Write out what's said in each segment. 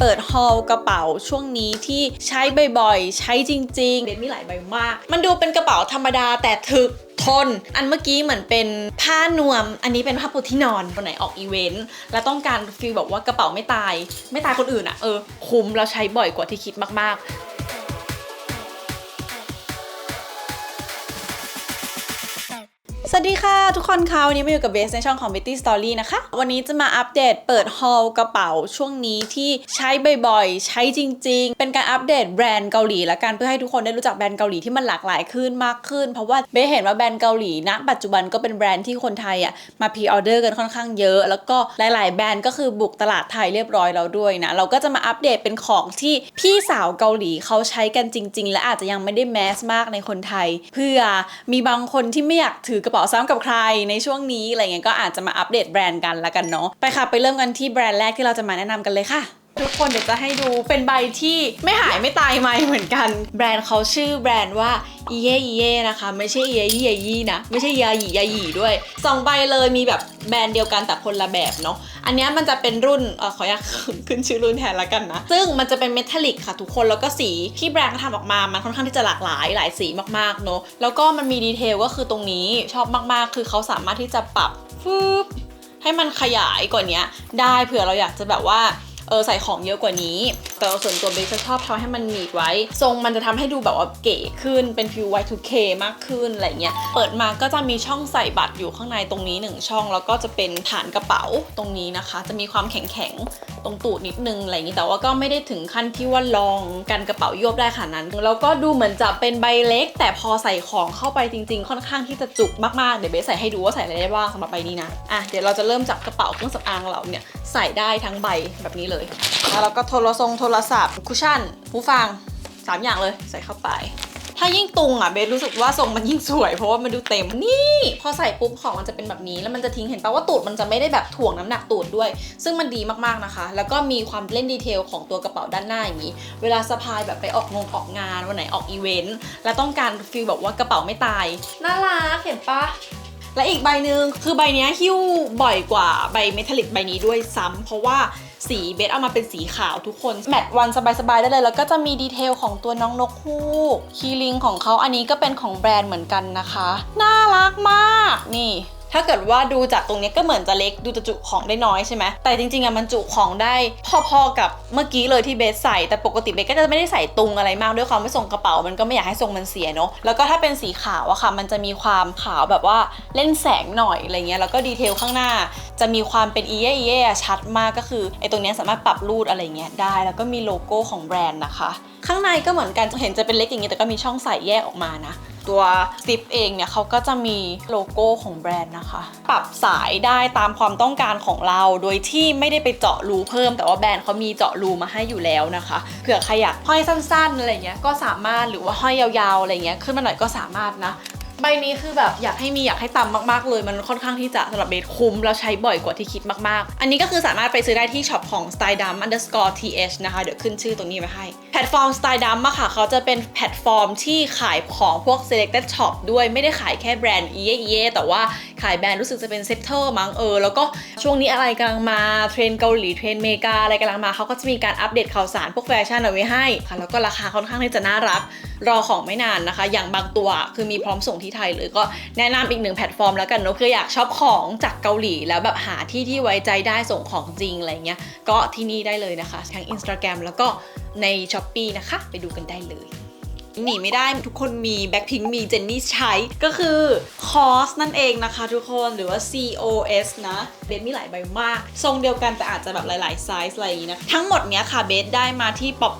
เปิดฮอลกระเป๋าช่วงนี้ที่ใช้บ่อยๆ ใช้จริงๆเดนมีหลายใบมาก มันดูเป็นกระเป๋าธรรมดาแต่ถึกทน อันเมื่อกี้เหมือนเป็นผ้านวม อันนี้เป็นผ้าปูที่นอนวันไหนออกอีเวนต์ แล้วต้องการฟีลแบบว่ากระเป๋าไม่ตาย ไม่ตายคนอื่นอะเออ คุ้มเราใช้บ่อยกว่าที่คิดมากๆ สวัสดีค่ะ ทุกคนคะวันนี้มาอยู่กับเบสในช่องของ Betty Story นะคะ วันนี้จะมาอัปเดตเปิดฮอลกระเป๋าช่วงนี้ที่ใช้บ่อยๆ ใช้จริง ๆ เป็นการอัปเดตแบรนด์เกาหลีละกันเพื่อให้ทุกคนได้รู้จักแบรนด์เกาหลีที่มันหลากหลายขึ้นมากขึ้น เพราะว่าเบสเห็นว่าแบรนด์เกาหลีณปัจจุบันก็เป็นแบรนด์ที่คนไทยอะมาพรีออเดอร์กันค่อนข้างเยอะ แล้วก็หลาย ๆ แบรนด์ก็คือบุกตลาดไทยเรียบร้อยแล้วด้วยนะเราก็จะมาอัปเดตเป็นของที่พี่สาวเกาหลีเขาใช้กันจริง ๆ และอาจจะยังไม่ได้แมสมากในคนไทย เพื่อมีบางคนที่ไม่อยากถือกระเป๋าซ้ำกับใครในช่วงนี้อะไรเงี้ยก็อาจจะมาอัปเดตแบรนด์กันละกันเนาะไปค่ะไปเริ่มกันที่แบรนด์แรกที่เราจะมาแนะนำกันเลยค่ะทุกคนเดี๋ยวจะให้ดูเป็นใบที่ไม่หายไม่ตายไหมเหมือนกัน แบรนด์เขาชื่อแบรนด์ว่าอีเย่อีเย่นะคะ ไม่ใช่เย่ยี่เย่ยี่นะ ไม่ใช่ยาหยียาหยีด้วยสองใบเลยมีแบบแบรนด์เดียวกันแต่คนละแบบเนาะ อันนี้มันจะเป็นรุ่นเออขออยากขึ้นชื่อรุ่นแทนละกันนะ ซึ่งมันจะเป็นเมทัลลิกค่ะทุกคนแล้วก็สีที่แบรนด์เขาทำออกมา มันค่อนข้างที่จะหลากหลายหลายสีมากๆเนาะแล้วก็มันมีดีเทลก็คือตรงนี้ชอบมากๆ คือเขาสามารถที่จะปรับฟึบให้มันขยายกว่านี้ได้เผื่อเราอยากจะแบบว่าเออใส่ของเยอะกว่านี้ แต่ว่าส่วนตัวเบสชอบทำให้มันหนีบไว้ ทรงมันจะทำให้ดูแบบว่าเก๋ขึ้นเป็นฟิว Y2K มากขึ้นอะไรเงี้ย เปิดมาก็จะมีช่องใส่บัตรอยู่ข้างในตรงนี้หนึ่งช่อง แล้วก็จะเป็นฐานกระเป๋าตรงนี้นะคะ จะมีความแข็งแข็งๆตรงตูดนิดนึงอะไรอย่างนี้แต่ว่าก็ไม่ได้ถึงขั้นที่ว่าลองกันกระเป๋าโยบได้ขนาดนั้น แล้วก็ดูเหมือนจะเป็นใบเล็ก แต่พอใส่ของเข้าไปจริง ๆ ค่อนข้างที่จะจุกมากๆเดี๋ยวเบสใส่ให้ดูว่าใส่อะไรได้บ้างสำหรับใบนี้นะอะเดี๋ยวเราจะเริ่มจากกระเป๋าเครื่องสำอางเราเนี่ยใส่ได้ทั้งใบแบบนี้เลยแล้วเราก็โทรทรงโทรศัพท์ คุชชั่นหูฟังสามอย่างเลยใส่เข้าไป ถ้ายิ่งตุงอะเบสรู้สึกว่าทรงมันยิ่งสวย เพราะว่ามันดูเต็มนี่ พอใส่ปุ๊บของมันจะเป็นแบบนี้ แล้วมันจะทิ้งเห็นปะว่าตูดมันจะไม่ได้แบบถ่วงน้ำหนักตูดด้วย ซึ่งมันดีมากๆนะคะ แล้วก็มีความเล่นดีเทลของตัวกระเป๋าด้านหน้าอย่างนี้ เวลาสะพายแบบไปออกงงออกงานวันไหนออกอีเวนต์แล้วต้องการฟีลแบบว่ากระเป๋าไม่ตายน่ารักเห็นปะและอีกใบหนึ่งคือใบเนี้ยหิ้วบ่อยกว่าใบเมทัลลิกใบนี้ด้วยซ้ำเพราะว่า สีเบสเอามาเป็นสีขาวทุกคน แมตช์วันสบายๆได้เลย แล้วก็จะมีดีเทลของตัวน้องนกฮูกคีริงของเขาอันนี้ก็เป็นของแบรนด์เหมือนกันนะคะ น่ารักมากนี่ ถ้าเกิดว่าดูจากตรงนี้ก็เหมือนจะเล็กดูจะจุของได้น้อยใช่ไหมแต่จริงๆอะมันจุของได้พอๆกับเมื่อกี้เลยที่เบสใส่ แต่ปกติเบสก็จะไม่ได้ใส่ตุงอะไรมากด้วยความไม่ทรงกระเป๋ามันก็ไม่อยากให้ทรงมันเสียเนาะแล้วก็ถ้าเป็นสีขาวอะค่ะ มันจะมีความขาวแบบว่าเล่นแสงหน่อยอะไรเงี้ยแล้วก็ดีเทลข้างหน้า จะมีความเป็นอีเย่อีเย่อะชัดมากก็คือไอ้ตรงนี้สามารถปรับรูดอะไรเงี้ยได้ แล้วก็มีโลโก้ของแบรนด์นะคะ ข้างในก็เหมือนกันเห็นจะเป็นเล็กอย่างนี้แต่ก็มีช่องใส่แยกออกมานะ ตัวซิปเองเนี่ยเขาก็จะมีโลโก้ของแบรนด์นะคะ ปรับสายได้ตามความต้องการของเรา โดยที่ไม่ได้ไปเจาะรูเพิ่ม แต่ว่าแบรนด์เขามีเจาะรูมาให้อยู่แล้วนะคะเผื่อใครอยากห้อยสั้นๆอะไรเงี้ยก็สามารถหรือว่าห้อยยาวๆอะไรเงี้ยขึ้นมาหน่อยก็สามารถนะ ใบนี้คือแบบอยากให้มีอยากให้ตำมากๆเลย มันค่อนข้างที่จะสำหรับเบสคุ้มแล้วใช้บ่อยกว่าที่คิดมากๆ อันนี้ก็คือสามารถไปซื้อได้ที่ช็อปของ Style d u m underscore th นะคะ เดี๋ยวขึ้นชื่อตรงนี้ไว้ให้ แพลตฟอร์ม Style d u m อะค่ะ เขาจะเป็นแพลตฟอร์มที่ขายของพวก selected shop ด้วยไม่ได้ขายแค่แบรนด์เย่เย่แต่ว่า ขายแบรนด์รู้สึกจะเป็นเซ c เตอร์มั้งเออ แล้วก็ช่วงนี้อะไรกำลังมาเทรนเกาหลีเทรนเมกาอะไรกำลังมาเขาก็จะมีการอัปเดตข่าวสารพวกแฟชั่นเอาไว้ให้ค่ะแล้วก็ราคาค่อนข้างที่จะน่ารักรอของไม่นานนะคะ อย่างบางตัวคือมีพร้อมส่งที่ไทยเลยก็แนะนำอีกหนึ่งแพลตฟอร์มแล้วกันเนอะคืออยากช็อปของจากเกาหลี แล้วแบบหาที่ที่ไว้ใจได้ส่งของจริงอะไรเงี้ยก็ที่นี่ได้เลยนะคะทั้ง Instagram แล้วก็ใน s h อ p e e นะคะ ไปดูกันได้เลย หนีไม่ได้ทุกคนมีแบ็คพิงมีเจนนี่ใช้ก็คือ คอสนั่นเองนะคะทุกคนหรือว่า COS นะเบสมีหลายใบมาก ทรงเดียวกันแต่อาจจะแบบหลาย ๆ ไซส์อะไรอย่างนี้นะ ทั้งหมดเนี้ยค่ะเบสได้มาที่ป๊อ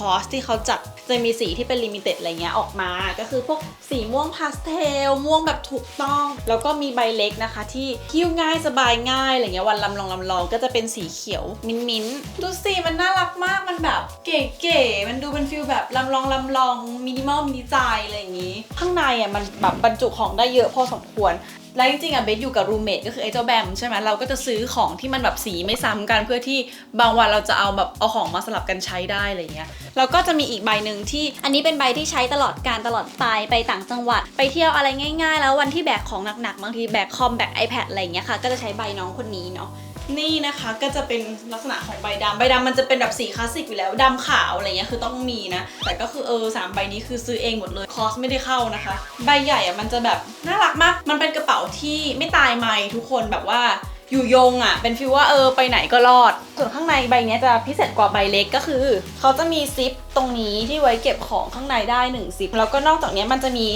ปอัพของคอสที่เขาจัดจะมีสีที่เป็นลิมิเต็ดอะไรเงี้ยออกมา ก็คือพวกสีม่วงพาสเทล ม่วงแบบถูกต้อง แล้วก็มีใบเล็กนะคะ ที่คิ้วง่ายสบายง่ายอะไรเงี้ยวันลำลองลำลองก็จะเป็นสีเขียวมิ้นมิ้นท์ดูสิมันน่ารักมากมันแบบ เก๋ๆมันดูเป็นฟิลแบบลำลองลำลองมินิมอลมินิจายอะไรอย่างงี้ ข้างในอะมันแบบบรรจุของได้เยอะพอสมควร แล้วจริงๆอะเบสอยู่กับรูเมทก็คือไอ้เจ้าแบมใช่ไหมเราก็จะซื้อของที่มันแบบสีไม่ซ้ำกันเพื่อที่บางวันเราจะเอาแบบเอาของมาสลับกันใช้ได้อะไรเงี้ยแล้วก็จะมีอีกใบหนึ่งที่ อันนี้เป็นใบที่ใช้ตลอดการตลอดไปไปต่างจังหวัด ไปเที่ยวอะไรง่าย ๆ แล้ววันที่แบกของหนักๆบางทีแบกคอมแบก iPad อะไรเงี้ยค่ะก็จะใช้ใบน้องคนนี้เนาะ นี่นะคะก็จะเป็นลักษณะของใบดำใบดำมันจะเป็นแบบสีคลาสสิกอยู่แล้วดำขาวอะไรเงี้ยคือต้องมีนะ แต่ก็คือเออสามใบนี้คือซื้อเองหมดเลยคอสไม่ได้เข้านะคะ ใบใหญ่อะมันจะแบบน่ารักมาก มันเป็นกระเป๋าที่ไม่ตายไหมทุกคนแบบว่าอยู่ยงอะ่ะ เป็นฟีลว่าเออไปไหนก็รอด ส่วนข้างในใบนี้จะพิเศษกว่าใบเล็กก็คือ เขาจะมีซิปตรงนี้ที่ไว้เก็บของข้างในได้หนึ่งซิปแล้วก็นอกจากนี้มันจะมี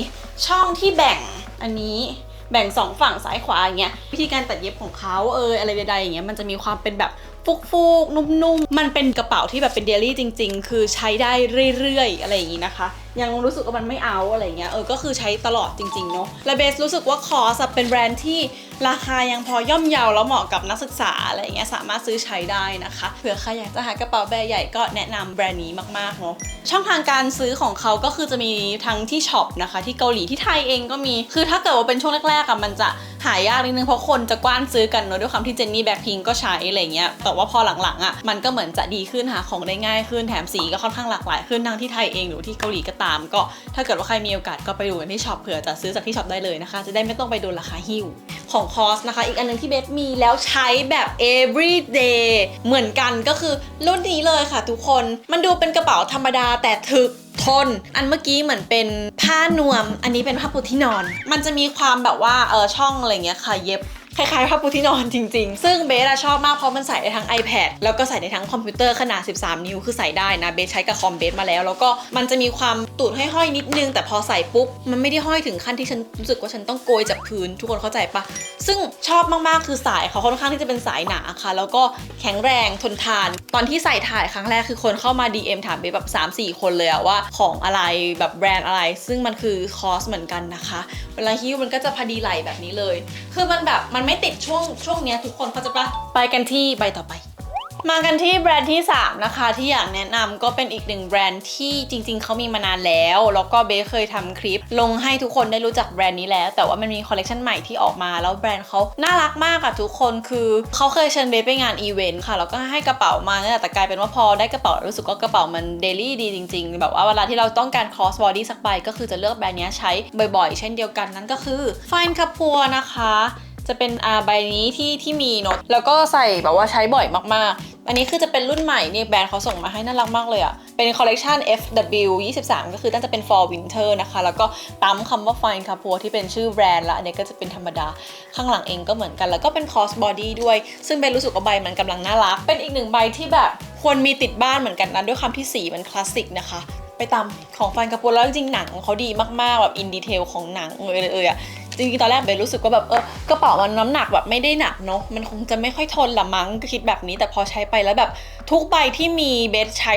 ช่องที่แบ่งอันนี้ แบ่งสองฝั่งซ้ายขวาอย่างเงี้ยวิธีการตัดเย็บของเขาเอออะไรใดๆอย่างเงี้ยมันจะมีความเป็นแบบฟุกๆนุ่มๆมันเป็นกระเป๋าที่แบบเป็นเดลี่จริง ๆ คือใช้ได้เรื่อยๆ อะไรอย่างงี้นะคะ ยังรู้สึกว่ามันไม่เอาอะไรเงี้ยเออก็คือใช้ตลอดจริงๆเนาะและเบสรู้สึกว่าคอสเป็นแบรนด์ที่ราคายังพอย่อมเยาแล้วเหมาะกับนักศึกษาอะไรเงี้ยสามารถซื้อใช้ได้นะคะเผื่อใครอยากจะหากระเป๋าแบรนด์ใหญ่ก็แนะนำแบรนด์นี้มากๆเนาะช่องทางการซื้อของเขาก็คือจะมีทั้งที่ช็อปนะคะที่เกาหลีที่ไทยเองก็มีคือถ้าเกิดว่าเป็นช่วงแรกๆอะมันจะหายากนิดนึงเพราะคนจะกว้านซื้อกันเนอะด้วยความที่เจนนี่แบ็คพิงก็ใช้อะไรเงี้ยแต่ว่าพอหลังๆอะมันก็เหมือนจะดีขึ้นหาของได้ง่ายขึ้นแถมสีก็ค่อนข้างหลากหลายขึ้นทั้งที่ไทยเองหรือที่เกาหลีก็ตามก็ถ้าเกิดว่าใครมีโอกาสก็ไปดูกันที่ช็อปเผื่อจะซื้อจากที่ช็อปได้เลยนะคะ จะได้ไม่ต้องไปโดนราคาหิ้วของคอสนะคะ อีกอันหนึงที่เบสมีแล้วใช้แบบ everyday เหมือนกันก็คือรุ่นนี้เลยค่ะทุกคนมันดูเป็นกระเป๋าธรรมดาแต่ถึกทน อันเมื่อกี้เหมือนเป็นผ้านวม อันนี้เป็นผ้าปูที่นอน มันจะมีความแบบว่าเออช่องอะไรเงี้ยค่ะเย็บ คล้ายๆผ้าปูที่นอนจริง ๆ ซึ่งเบสอะชอบมากเพราะมันใส่ได้ทั้ง iPad แล้วก็ใส่ได้ทั้งคอมพิวเตอร์ขนาด 13 นิ้วคือใส่ได้นะเบสใช้กับคอมเบสมาแล้ว แล้วก็มันจะมีความตูดห้อยๆนิดนึง แต่พอใส่ปุ๊บ มันไม่ได้ห้อยถึงขั้นที่ฉันรู้สึกว่าฉันต้องโกยจากพื้น ทุกคนเข้าใจปะซึ่งชอบมากๆคือสายเขาค่อนข้างที่จะเป็นสายหนาค่ะ แล้วก็แข็งแรงทนทาน ตอนที่ใส่ถ่ายครั้งแรกคือคนเข้ามา DM ถามเบสแบบ 3-4 คนเลยอะว่าของอะไรแบบแบรนด์อะไร ซึ่งมันคือคอสเหมือนกันนะคะเวลาฮิ้วมันก็จะพอดีไหลแบบนี้เลย คือมันแบบมันไม่ติดช่วงช่วงเนี้ยทุกคนเขาใจะปะไปกันที่ใบต่อไป มากันที่แบรนด์ที่ 3 นะคะ ที่อยากแนะนำก็เป็นอีกหนึ่งแบรนด์ที่จริง ๆเขามีมานานแล้ว แล้วก็เบสเคยทำคลิป ลงให้ทุกคนได้รู้จักแบรนด์นี้แล้ว แต่ว่ามันมีคอลเลคชันใหม่ที่ออกมาแล้วแบรนด์เขาน่ารักมากอะทุกคนคือเขาเคยเชิญเบสไปงานอีเวนต์ค่ะแล้วก็ให้กระเป๋ามาเนี่ยแต่กลายเป็นว่าพอได้กระเป๋ารู้สึกว่ากระเป๋ามันเดลี่ดีจริง ๆ แบบว่าเวลาที่เราต้องการ cross body สักใบก็คือจะเลือกแบรนด์เนี้ยใช้บ่อย ๆ เช่นเดียวกันนั่นก็คือ Fine c a p u r นะคะ จะเป็นอาใบนี้ที่ที่มีเนอะแล้วก็ใส่แบบว่าใช้บ่อยมากๆ อันนี้คือจะเป็นรุ่นใหม่เนี่ยแบรนด์เขาส่งมาให้น่ารักมากเลยอะเป็นคอลเลกชัน FW 23 ก็คือน่าจะเป็น for winter นะคะ แล้วก็ปั๊มคำว่า fine c a p u r ที่เป็นชื่อแบรนด์ละอันนี้ก็จะเป็นธรรมดาข้างหลังเองก็เหมือนกัน แล้วก็เป็น cross body ด้วย ซึ่งเบนรู้สึกว่าใบมันกำลังน่ารัก เป็นอีกหนึ่งใบที่แบบควรมีติดบ้านเหมือนกันนะด้วยความที่สีมันคลาสสิกนะคะไปตามของฟันกระปุกแล้วจริงหนังเขาดีมากๆ แบบอินดีเทลของหนังเอยเอยอะ จริงๆตอนแรกเบนรู้สึกว่าแบบเออกระเป๋ามันน้ำหนักแบบไม่ได้หนักเนาะมันคงจะไม่ค่อยทนละมั้งก็คิดแบบนี้ แต่พอใช้ไปแล้วแบบทุกใบที่มีเบสใช้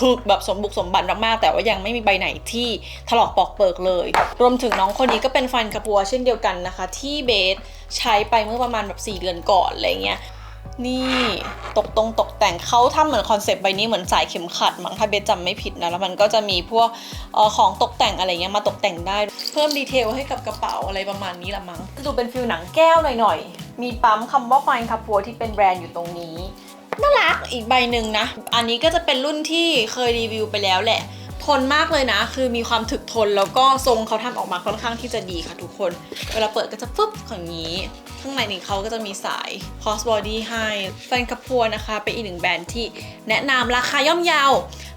ถึกๆแบบสมบุกสมบันมากๆแต่ว่ายังไม่มีใบไหนที่ถลอกปอกเปิกเลย รวมถึงน้องคนนี้ก็เป็นฟันกระปัวเช่นเดียวกันนะคะ ที่เบสใช้ไปเมื่อประมาณแบบ4เดือนก่อนอะไรเงี้ย นี่ตกตรงตกแต่งเขาทำเหมือนคอนเซปต์ใบนี้เหมือนสายเข็มขัดมั้งถ้าเบสจำไม่ผิดนะ แล้วมันก็จะมีพวกออของตกแต่งอะไรเงี้ยมาตกแต่งได้ เพิ่มดีเทลให้กับกระเป๋าอะไรประมาณนี้ละมั้งดูเป็นฟิลหนังแก้วหน่อยๆ มีปั๊มคำว่าไฟน์คาปัวที่เป็นแบรนด์อยู่ตรงนี้น่ารักอีกใบหนึ่งนะ อันนี้ก็จะเป็นรุ่นที่เคยรีวิวไปแล้วแหละ ทนมากเลยนะ คือมีความถึกทนแล้วก็ทรงเขาทำออกมาค่อนข้างที่จะดีค่ะทุกคน เวลาเปิดก็จะฟึบอย่างนี้ ข้างในนี้เขาก็จะมีสาย cross body ให้แฟนคาพัวนะคะ เป็นอีกหนึ่งแบรนด์ที่แนะนำราคาย่อมเยาว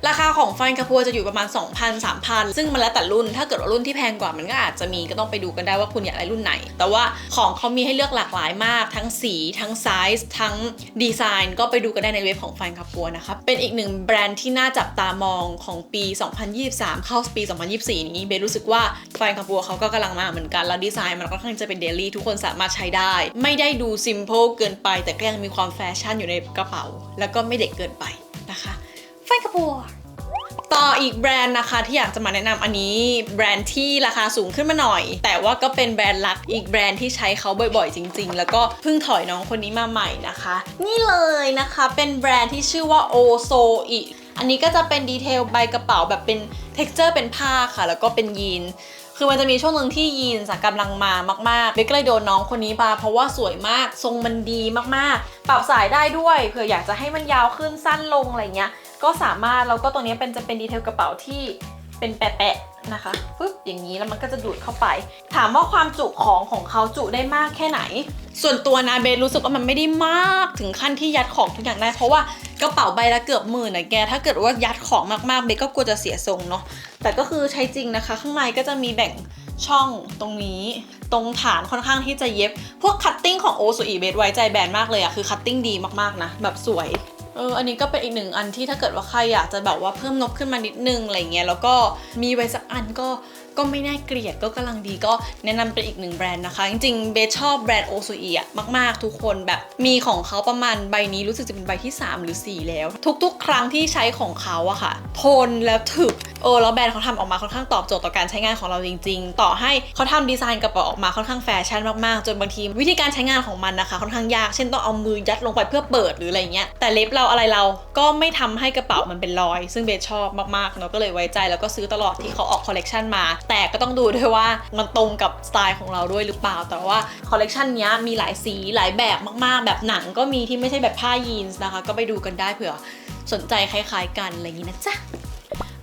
ราคาของแฟนคาพัวจะอยู่ประมาณ 2,000 3,000 ซึ่งมันแล้วแต่รุ่น ถ้าเกิดว่ารุ่นที่แพงกว่ามันก็อาจจะมีก็ต้องไปดูกันได้ว่าคุณอยากได้รุ่นไหน แต่ว่าของเขามีให้เลือกหลากหลายมาก ทั้งสีทั้งไซส์ทั้งดีไซน์ก็ไปดูกันได้ในเว็บของแฟนคาพัวนะคะเป็นอีกหนึ่งแบรนด์ที่น่าจับตามองของปี 2023 เข้าปี 2024 นี้เบสรู้สึกว่าแฟนคาพัวเขาก็กำลังมาเหมือนกันแล้วดีไซน์มันก็ค่อนข้างจะเป็นเดลี่ทุกคนสามารถใช้ได้ไม่ได้ดูซิม p พ e เกินไป แต่ก็ยังมีความแฟชั่นอยู่ในกระเป๋า แล้วก็ไม่เด็กเกินไปนะคะแฟนคาพัวต่ออีกแบรนด์นะคะที่อยากจะมาแนะนำอันนี้แบรนด์ที่ราคาสูงขึ้นมาหน่อย แต่ว่าก็เป็นแบรนด์หลักอีกแบรนด์ที่ใช้เขาบ่อยๆ จริง ๆ แล้วก็เพิ่งถอยน้องคนนี้มาใหม่นะคะ นี่เลยนะคะเป็นแบรนด์ที่ชื่อว่าโอโซอิอันนี้ก็จะเป็นดีเทลใบกระเป๋าแบบเป็น t e x t อร์เป็นผ้าค่ะ แล้วก็เป็นยีน คือมันจะมีช่วงหนึ่งที่ยีนสักกำลังมามากๆเบกก็เลยโดนน้องคนนี้มาเพราะว่าสวยมากทรงมันดีมากๆ ปรับสายได้ด้วยเผื่ออยากจะให้มันยาวขึ้นสั้นลงอะไรเงี้ยก็สามารถแล้วก็ตรงนี้เป็นจะเป็นดีเทลกระเป๋าที่ เป็นแปะๆนะคะปึ๊บอย่างนี้แล้วมันก็จะดูดเข้าไป ถามว่าความจุของของเขาจุได้มากแค่ไหน ส่วนตัวนะเบสรู้สึกว่ามันไม่ได้มากถึงขั้นที่ยัดของทุกอย่างได้ เพราะว่ากระเป๋าใบละเกือบหมื่นนะแก ถ้าเกิดว่ายัดของมากๆเบสก็กลัวจะเสียทรงเนาะแต่ก็คือใช้จริงนะคะ ข้างในก็จะมีแบ่งช่องตรงนี้ตรงฐานค่อนข้างที่จะเย็บ พวกคัตติ้งของโอซูอีเบสไว้ใจแบรนด์มากเลยอะคือคัตติ้งดีมากๆนะแบบสวย เอออันนี้ก็เป็นอีกหนึ่งอันที่ถ้าเกิดว่าใครอยากจะแบบว่าเพิ่มนบขึ้นมานิดนึงอะไรเงี้ยแล้วก็มีไว้สักอันก็ ก็ไม่น่าเกลียดก็กำลังดีก็แนะนำเป็นอีกหนึ่งแบรนด์นะคะ จริงๆเบชอบแบรนด์โอซูอีอะมากๆ ทุกคนแบบมีของเขาประมาณใบนี้รู้สึกจะเป็นใบที่ 3 หรือ 4 แล้ว ทุกๆ ครั้งที่ใช้ของเขาอะค่ะ ทนแล้วถึกเออแล้วแบรนด์เขาทำออกมาค่อนข้างตอบโจทย์ต่อการใช้งานของเราจริง ๆ ต่อให้เขาทำดีไซน์กระเป๋าออกมาค่อนข้างแฟชั่นมากๆ จนบางทีวิธีการใช้งานของมันนะคะค่อนข้างยากเช่นต้องเอามือยัดลงไปเพื่อเปิดหรืออะไรเงี้ยแต่เล็บเราอะไรเราก็ไม่ทำให้กระเป๋ามันเป็นรอย ซึ่งเบสชอบมากๆเนาะก็เลยไว้ใจแล้วก็ซื้อตลอดที่เขาออกคอลเลกชันมาแต่ก็ต้องดูด้วยว่ามันตรงกับสไตล์ของเราด้วยหรือเปล่า แต่ว่าคอลเลกชันนี้มีหลายสีหลายแบบมากๆ แบบหนังก็มีที่ไม่ใช่แบบผ้ายีนส์นะคะ ก็ไปดูกันได้เผื่อสนใจคล้ายๆกันอะไรอย่างนี้นะจ๊ะ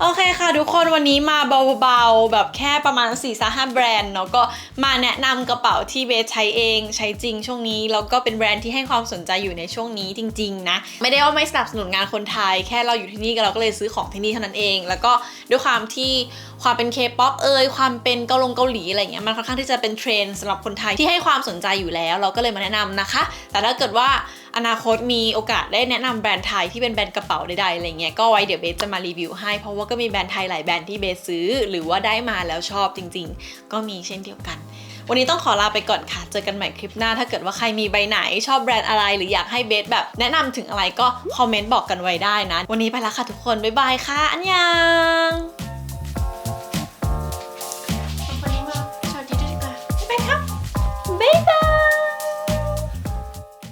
โอเคค่ะทุกคนวันนี้มาเบาๆ แบบแค่ประมาณ4ี่สห้าแบรนด์เนาะก็มาแนะนำกระเป๋าที่เบสใช้เองใช้จริงช่วงนี้ แล้วก็เป็นแบรนด์ที่ให้ความสนใจอยู่ในช่วงนี้จริง ๆ นะ ไม่ได้ว่าไม่สนับสนุนงานคนไทย แค่เราอยู่ที่นี่ก็เราก็เลยซื้อของที่นี่เท่านั้นเอง แล้วก็ด้วยความที่ความเป็นเคป๊อปเอยความเป็นเกาหลงเกาหลีอะไรเงี้ยมันค่อนข้างที่จะเป็นเทรนด์สำหรับคนไทยที่ให้ความสนใจอยู่แล้ว เราก็เลยมาแนะนำนะคะ แต่ถ้าเกิดว่า อนาคตมีโอกาสได้แนะนำแบรนด์ไทยที่เป็นแบรนด์กระเป๋าใดๆอะไรเงี้ยก็ไว้เดี๋ยวเบสจะมารีวิวให้เพราะว่าก็มีแบรนด์ไทยหลายแบรนด์ที่เบสซื้อ หรือว่าได้มาแล้วชอบจริง ๆ ก็มีเช่นเดียวกัน วันนี้ต้องขอลาไปก่อนค่ะ เจอกันใหม่คลิปหน้า ถ้าเกิดว่าใครมีใบไหนชอบแบรนด์อะไร หรืออยากให้เบสแบบแนะนำถึงอะไรก็คอมเมนต์บอกกันไว้ได้นะ วันนี้ไปแล้วค่ะทุกคนบ๊ายบายค่ะอันยังวัน